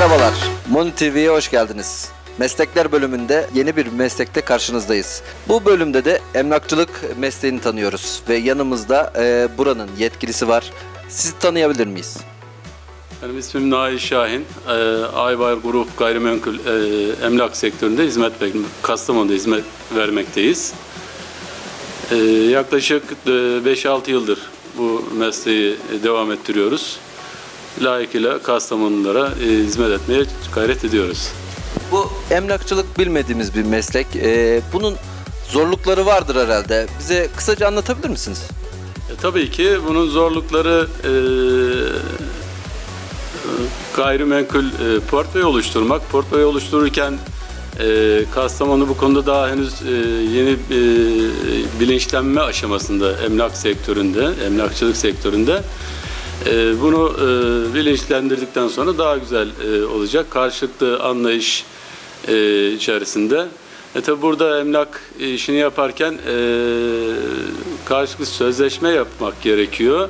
Merhabalar, Moni TV'ye hoş geldiniz. Meslekler bölümünde yeni bir meslekte karşınızdayız. Bu bölümde de emlakçılık mesleğini tanıyoruz ve yanımızda e, buranın yetkilisi var. Sizi tanıyabilir miyiz? Benim ismim Nail Şahin. Ee, Aybayır Grup Gayrimenkul e, Emlak sektöründe hizmet Kastamonu'da hizmet vermekteyiz. Ee, yaklaşık e, 5-6 yıldır bu mesleği devam ettiriyoruz. Layıkıyla Kastamonulara e, hizmet etmeye gayret ediyoruz. Bu emlakçılık bilmediğimiz bir meslek. E, bunun zorlukları vardır herhalde. Bize kısaca anlatabilir misiniz? E, tabii ki bunun zorlukları e, gayrimenkul e, portföy oluşturmak. Portföy oluştururken e, Kastamonu bu konuda daha henüz e, yeni e, bilinçlenme aşamasında emlak sektöründe, emlakçılık sektöründe. E, bunu e, bilinçlendirdikten sonra daha güzel e, olacak. Karşılıklı anlayış e, içerisinde. E tabi burada emlak işini yaparken karşılıklı sözleşme yapmak gerekiyor.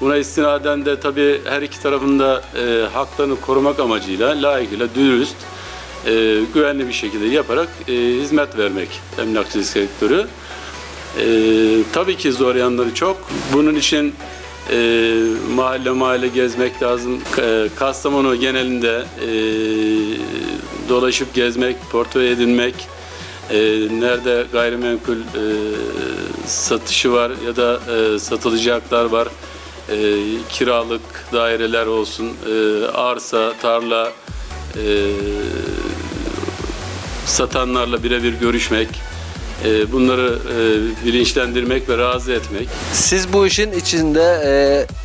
Buna istinaden de tabi her iki tarafında haklarını korumak amacıyla layıkıyla dürüst, e, güvenli bir şekilde yaparak e, hizmet vermek emlakçılık sektörü. E, tabii ki zor yanları çok. Bunun için e, mahalle mahalle gezmek lazım. E, Kastamonu genelinde e, dolaşıp gezmek, portföy edinmek, e, nerede gayrimenkul e, satışı var ya da e, satılacaklar var, e, kiralık daireler olsun, e, arsa, tarla, e, satanlarla birebir görüşmek, bunları e, bilinçlendirmek ve razı etmek. Siz bu işin içinde e,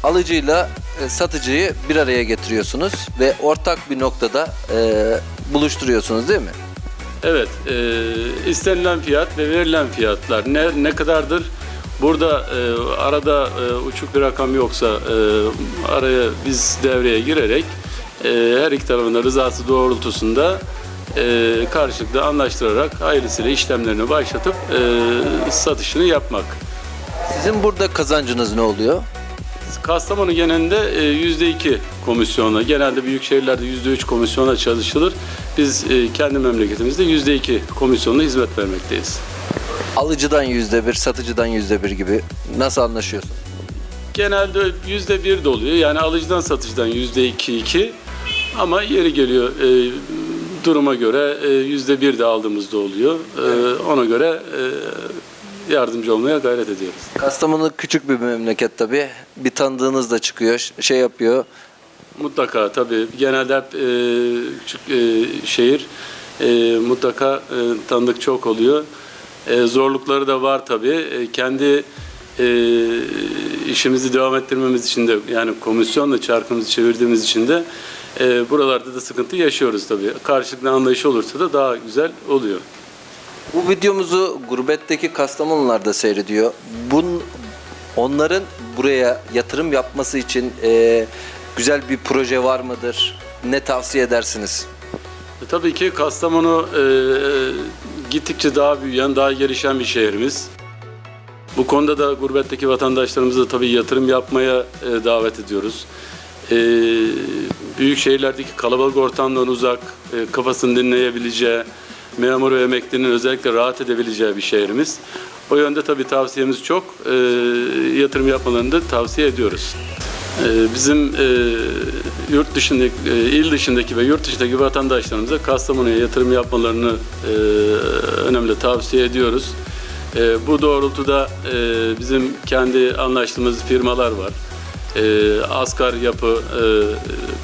alıcıyla e, satıcıyı bir araya getiriyorsunuz ve ortak bir noktada e, buluşturuyorsunuz değil mi? Evet, e, istenilen fiyat ve verilen fiyatlar ne ne kadardır? Burada e, arada e, uçuk bir rakam yoksa e, araya biz devreye girerek e, her iki tarafın rızası doğrultusunda e, karşılıklı anlaştırarak hayırlısıyla işlemlerini başlatıp e, satışını yapmak. Sizin burada kazancınız ne oluyor? Kastamonu genelinde e, yüzde iki komisyonla, genelde büyük şehirlerde yüzde üç komisyonla çalışılır. Biz e, kendi memleketimizde yüzde iki komisyonla hizmet vermekteyiz. Alıcıdan yüzde bir, satıcıdan yüzde bir gibi nasıl anlaşıyorsun? Genelde yüzde bir de oluyor. Yani alıcıdan satıcıdan yüzde iki iki. Ama yeri geliyor e, duruma göre e, yüzde bir de aldığımızda oluyor. E, ona göre e, yardımcı olmaya gayret ediyoruz. Kastamonu küçük bir memleket tabii. Bir tanıdığınız da çıkıyor, şey yapıyor. Mutlaka tabii. Genelde hep e, küçük e, şehir e, mutlaka e, tanıdık çok oluyor. E, zorlukları da var tabii. E, kendi e, işimizi devam ettirmemiz için de yani komisyonla çarkımızı çevirdiğimiz için de e, buralarda da sıkıntı yaşıyoruz tabii. Karşılıklı anlayış olursa da daha güzel oluyor. Bu videomuzu gurbetteki Kastamonular da seyrediyor. Bun, onların buraya yatırım yapması için e, güzel bir proje var mıdır? Ne tavsiye edersiniz? E, Tabii ki Kastamonu e, gittikçe daha büyüyen, daha gelişen bir şehrimiz. Bu konuda da gurbetteki vatandaşlarımızı da tabii yatırım yapmaya e, davet ediyoruz. E, büyük şehirlerdeki kalabalık ortamdan uzak, e, kafasını dinleyebileceği, memur ve emeklinin özellikle rahat edebileceği bir şehrimiz. O yönde tabii tavsiyemiz çok. E, yatırım yapmalarını da tavsiye ediyoruz. Ee, Bizim e, yurt dışındaki, e, il dışındaki ve yurt dışındaki vatandaşlarımıza Kastamonu'ya yatırım yapmalarını e, önemli tavsiye ediyoruz. E, Bu doğrultuda e, bizim kendi anlaştığımız firmalar var. E, Asgar Yapı, e,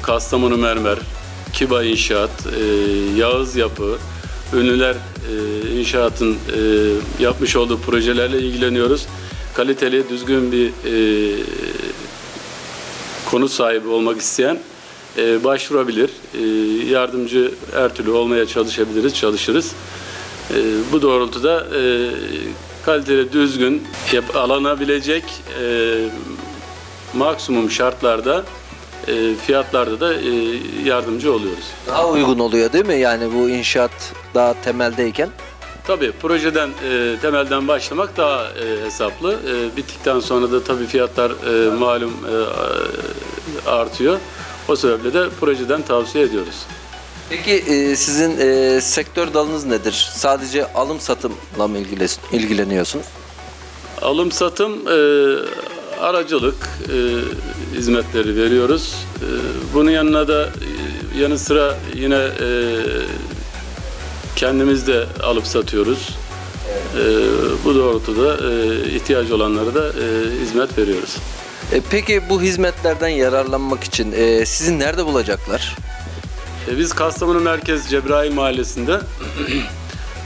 Kastamonu Mermer, Kiba İnşaat, e, Yağız Yapı, Ünlüler e, İnşaat'ın e, yapmış olduğu projelerle ilgileniyoruz. Kaliteli, düzgün bir e, konut sahibi olmak isteyen e, başvurabilir. E, yardımcı her türlü olmaya çalışabiliriz, çalışırız. E, bu doğrultuda e, kaliteli, düzgün, yap- alınabilecek e, maksimum şartlarda, e, fiyatlarda da e, yardımcı oluyoruz. Daha uygun oluyor değil mi? Yani bu inşaat daha temeldeyken. Tabii projeden e, temelden başlamak daha e, hesaplı. E, bittikten sonra da tabii fiyatlar e, malum e, artıyor. O sebeple de projeden tavsiye ediyoruz. Peki e, sizin e, sektör dalınız nedir? Sadece alım satımla mı ilgileniyorsunuz? Alım satım, e, aracılık e, hizmetleri veriyoruz. E, bunun yanına da e, yanı sıra yine e, kendimiz de alıp satıyoruz. E, bu doğrultuda e, ihtiyacı olanlara da e, hizmet veriyoruz. E, peki bu hizmetlerden yararlanmak için e, sizi nerede bulacaklar? E, Biz Kastamonu Merkez Cebrail Mahallesi'nde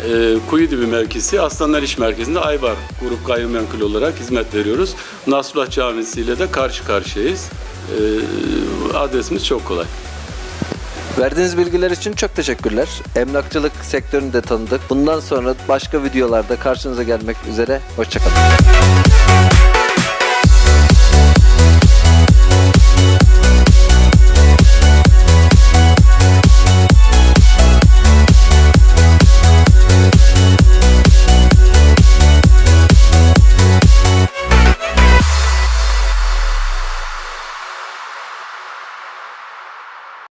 e, Kuyudibi mevkisi Aslanlar İş Merkezi'nde Aybar Grup Gayrimenkul olarak hizmet veriyoruz. Nasrullah Camisi ile de karşı karşıyayız. E, adresimiz çok kolay. Verdiğiniz bilgiler için çok teşekkürler. Emlakçılık sektörünü de tanıdık. Bundan sonra başka videolarda karşınıza gelmek üzere. Hoşçakalın.